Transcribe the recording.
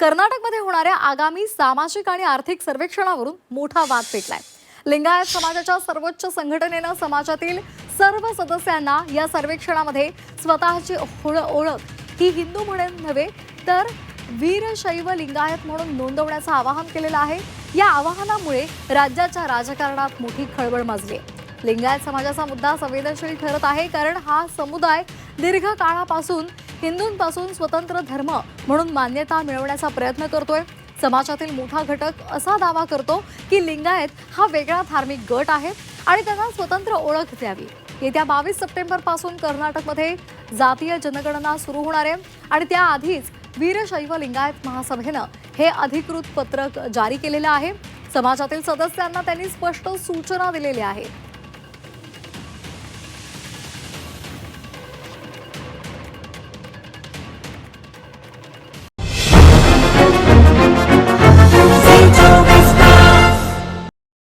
कर्नाटकमध्ये होणाऱ्या आगामी सामाजिक आणि आर्थिक सर्वेक्षणावरून मोठा वाद पेटलाय. लिंगायत समाजाच्या सर्वोच्च संघटनेनं समाजातील सर्व सदस्यांना या सर्वेक्षणामध्ये स्वतःची ओळख ही हिंदू म्हणून नव्हे तर वीरशैव लिंगायत म्हणून नोंदवण्याचं आवाहन केलेलं आहे. या आवाहनामुळे राज्याच्या राजकारणात मोठी खळबळ माजली आहे. लिंगायत समाजाचा मुद्दा संवेदनशील ठरत आहे कारण हा समुदाय दीर्घ काळापासून हिंदूंपासून स्वतंत्र धर्म म्हणून मान्यता मिळवण्याचा प्रयत्न करतोय. समाजातील मोठा घटक असा दावा करतो की लिंगायत हा वेगळा धार्मिक गट आहे आणि त्यांना स्वतंत्र ओळख द्यावी. येत्या बावीस सप्टेंबरपासून कर्नाटकमध्ये जातीय जनगणना सुरू होणार आहे आणि त्याआधीच वीरशैव लिंगायत महासभेनं हे अधिकृत पत्रक जारी केलेलं आहे. समाजातील सदस्यांना त्यांनी स्पष्ट सूचना दिलेल्या आहेत.